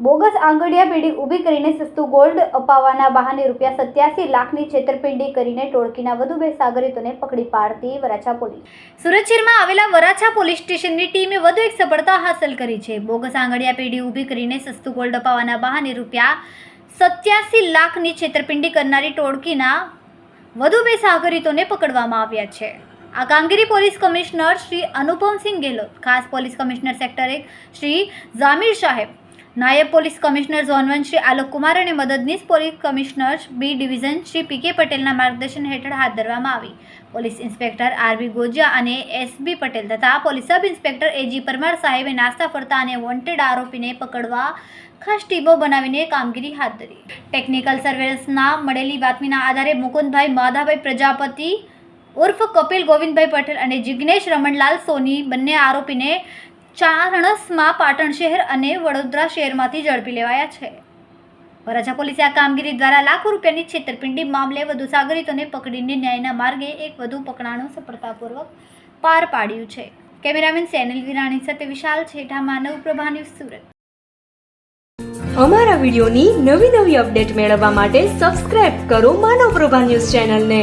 Bogus આંગડિયા પેઢી ઊભી કરીને સસ્તું ગોલ્ડ અપાવવાના બહાને રૂપિયા સત્યાસી લાખની છેતરપિંડી કરીને ટોળકીના વધુ બે સાગરીતોને પકડી પાડતી વરાછા પોલીસ. સુરત શહેરમાં આવેલા વરાછા પોલીસ સ્ટેશનની ટીમે વધુ એક સફળતા હાંસલ કરી છે. બોગસ આંગડિયા પેઢી ઊભી કરીને સસ્તું ગોલ્ડ અપાવવાના બહાને રૂપિયા સત્યાસી લાખની છેતરપિંડી કરનારી ટોળકીના વધુ બે સાગરીતોને પકડવામાં આવ્યા છે. આ કામગીરી પોલીસ કમિશનર શ્રી અનુપમસિંહ ગેહલોત, ખાસ પોલીસ કમિશનર સેક્ટર એક શ્રી જામીર સાહેબ, નાયબ police commissioner zone one Shri Alok Kumar અને મદદનીશ police commissioner B division Shri P K પટેલના માર્ગદર્શન હેઠળ હાથ ધરવામાં આવી. પોલીસ ઇન્સ્પેક્ટર આરબી ગોજિયા અને એસબી પટેલ તથા police sub inspector A G Parmar સાહેબે નાસ્તા ફરતા અને વોન્ટેડ આરોપીને પકડવા ખાસ ટીમો બનાવીને કામગીરી હાથ ધરી. ટેકનિકલ સર્વેલન્સના મળેલી બાતમીના આધારે મુકુંદભાઈ માધાભાઈ પ્રજાપતિ ઉર્ફ કપિલ ગોવિંદભાઈ પટેલ અને જિગ્નેશ રમણલાલ સોની બંને આરોપીને ચારણસમાં પાટણ શહેર અને વડોદરા શહેરમાંથી ઝડપી લેવાયા છે. વરાછા પોલીસે આ કામગીરી દ્વારા લાખો રૂપિયાની છેતરપિંડી મામલે વધુ સાગરીતોને પકડીને ન્યાયના માર્ગે એક વધુ પકડાણું સફળતાપૂર્વક પાર પાડ્યું છે. કેમેરામેન સેનલ વિરાણી સાથે વિશાલ છેઠા, માનવ પ્રભા ન્યૂઝ સુરત. અમારા વિડીયોની નવી નવી અપડેટ મેળવવા માટે સબસ્ક્રાઇબ કરો માનવ પ્રભા ન્યૂઝ ચેનલને.